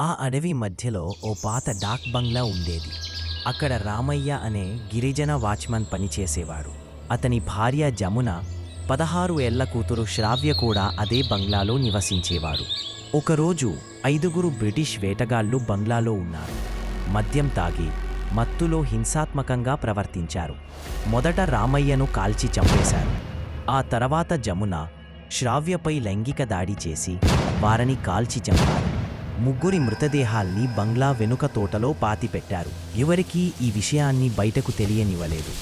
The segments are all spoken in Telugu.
ఆ అడవి మధ్యలో ఓ పాత డాక్ బంగ్లా ఉండేది. అక్కడ రామయ్య అనే గిరిజన వాచ్మన్ పనిచేసేవాడు అతని భార్య జమున పదహారు ఏళ్ళ కూతురు శ్రావ్య కూడా అదే బంగ్లాలో నివసించేవాడు ఒకరోజు ఐదుగురు బ్రిటిష్ వేటగాళ్ళు బంగ్లాలో ఉన్నారు. మద్యం తాగి మత్తులో హింసాత్మకంగా ప్రవర్తించారు. మొదట రామయ్యను కాల్చి చంపేశారు. ఆ తర్వాత జమున శ్రావ్యపై లైంగిక దాడి చేసి వారిని కాల్చి చంపారు. ముగ్గురి మృతదేహాల్ని బంగ్లా వెనుక తోటలో పాతిపెట్టారు. ఎవరికీ ఈ విషయాన్ని బయటకు తెలియనివ్వలేదు.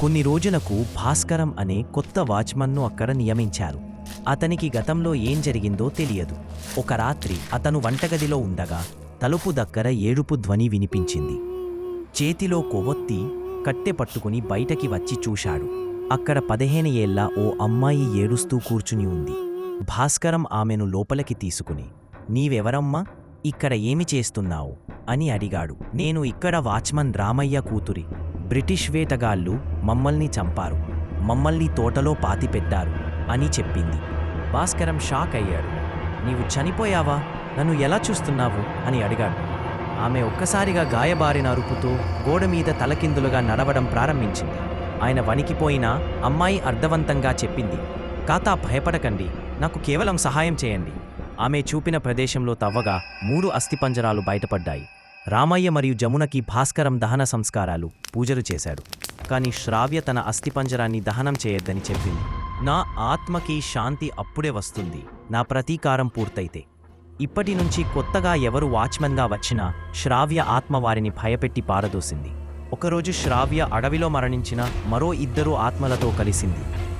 కొన్ని రోజులకు భాస్కరం అనే కొత్త వాచ్మన్ను అక్కడ నియమించారు. అతనికి గతంలో ఏం జరిగిందో తెలియదు. ఒక రాత్రి అతను వంటగదిలో ఉండగా తలుపు దగ్గర ఏడుపు ధ్వని వినిపించింది. చేతిలో కొవ్వొత్తి కట్టె పట్టుకుని బయటకి వచ్చి చూశాడు. అక్కడ పదిహేను ఏళ్ళ ఓ అమ్మాయి ఏడుస్తూ కూర్చుని ఉంది. భాస్కరం ఆమెను లోపలికి తీసుకుని నీవెవరమ్మా? ఇక్కడ ఏమి చేస్తున్నావు? అని అడిగాడు. నేను ఇక్కడ వాచ్మన్ రామయ్య కూతురి బ్రిటిష్ వేటగాళ్ళు మమ్మల్ని చంపారు. మమ్మల్ని తోటలో పాతిపెట్టారు అని చెప్పింది. భాస్కరం షాక్ అయ్యాడు. నీవు చనిపోయావా? నన్ను ఎలా చూస్తున్నావు? అని అడిగాడు. ఆమె ఒక్కసారిగా గాయబారిన అరుపుతో గోడ మీద తలకిందులుగా నడవడం ప్రారంభించింది. ఆయన వణికిపోయినా అమ్మాయి అర్థవంతంగా చెప్పింది. కాతా భయపడకండి. నాకు కేవలం సహాయం చేయండి. ఆమె చూపిన ప్రదేశంలో తవ్వగా మూడు అస్థిపంజరాలు బయటపడ్డాయి. రామయ్య మరియు జమునకి భాస్కరం దహన సంస్కారాలు పూజలు చేశాడు. కానీ శ్రావ్య తన అస్థిపంజరాన్ని దహనం చేయొద్దని చెప్పింది. నా ఆత్మకి శాంతి అప్పుడే వస్తుంది. నా ప్రతీకారం పూర్తయితే. ఇప్పటి నుంచి కొత్తగా ఎవరు వాచ్మెన్గా వచ్చినా శ్రావ్య ఆత్మ వారిని భయపెట్టి పారదోసింది. ఒకరోజు శ్రావ్య అడవిలో మరణించిన మరో ఇద్దరు ఆత్మలతో కలిసింది.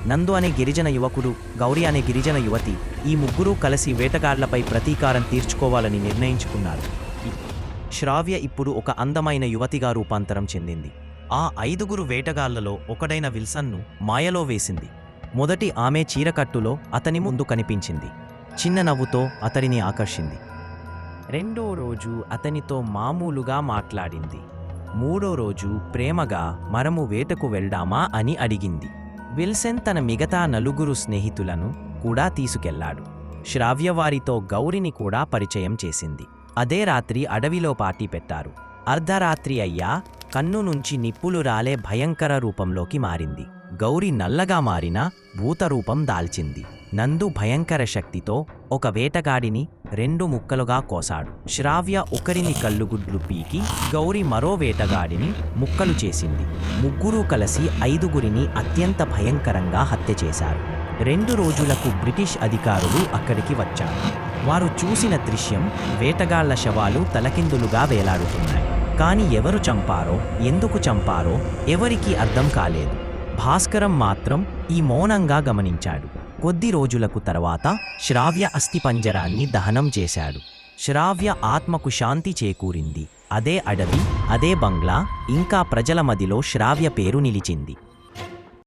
నందు అనే గిరిజన యువకుడు గౌరి అనే గిరిజన యువతి ఈ ముగ్గురూ కలిసి వేటగాళ్ళపై ప్రతీకారం తీర్చుకోవాలని నిర్ణయించుకున్నారు. శ్రావ్య ఇప్పుడు ఒక అందమైన యువతిగా రూపాంతరం చెందింది. ఆ ఐదుగురు వేటగాళ్ళలో ఒకడైన విల్సన్ను మాయలో వేసింది. మొదటి ఆమె చీరకట్టులో అతని ముందు కనిపించింది. చిన్న నవ్వుతో అతడిని ఆకర్షింది. రెండో రోజు అతనితో మామూలుగా మాట్లాడింది. మూడో రోజు ప్రేమగా మరము వేటకు వెళ్దామా అని అడిగింది. విల్సన్ తన మిగతా నలుగురు స్నేహితులను కూడా తీసుకెళ్ళాడు. శ్రావ్యవారితో గౌరిని కూడా పరిచయం చేసింది. అదే రాత్రి అడవిలో పార్టీ పెట్టారు. అర్ధరాత్రి అయ్యా కన్ను నుంచి నిప్పులు రాలే భయంకర రూపంలోకి మారింది. గౌరి నల్లగా మారిన భూతరూపం దాల్చింది. నందు భయంకర శక్తితో ఒక వేటగాడిని రెండు ముక్కలుగా కోసాడు. శ్రావ్య ఒకరిని కళ్ళుగుడ్లు పీకి గౌరి మరో వేటగాడిని ముక్కలు చేసింది. ముగ్గురూ కలిసి ఐదుగురిని అత్యంత భయంకరంగా హత్య చేశారు. రెండు రోజులకు బ్రిటిష్ అధికారులు అక్కడికి వచ్చారు. వారు చూసిన దృశ్యం వేటగాళ్ళ శవాలు తలకిందులుగా వేలాడుతున్నాయి. కాని ఎవరు చంపారో ఎందుకు చంపారో ఎవరికీ అర్థం కాలేదు. భాస్కరం మాత్రం ఈ మౌనంగా గమనించాడు. కొద్ది రోజులకు తర్వాత శ్రావ్య అస్థిపంజరాన్ని దహనం చేశాడు. శ్రావ్య ఆత్మకు శాంతి చేకూరింది. అదే అడవి అదే బంగ్లా ఇంకా ప్రజల మదిలో శ్రావ్య పేరు నిలిచింది.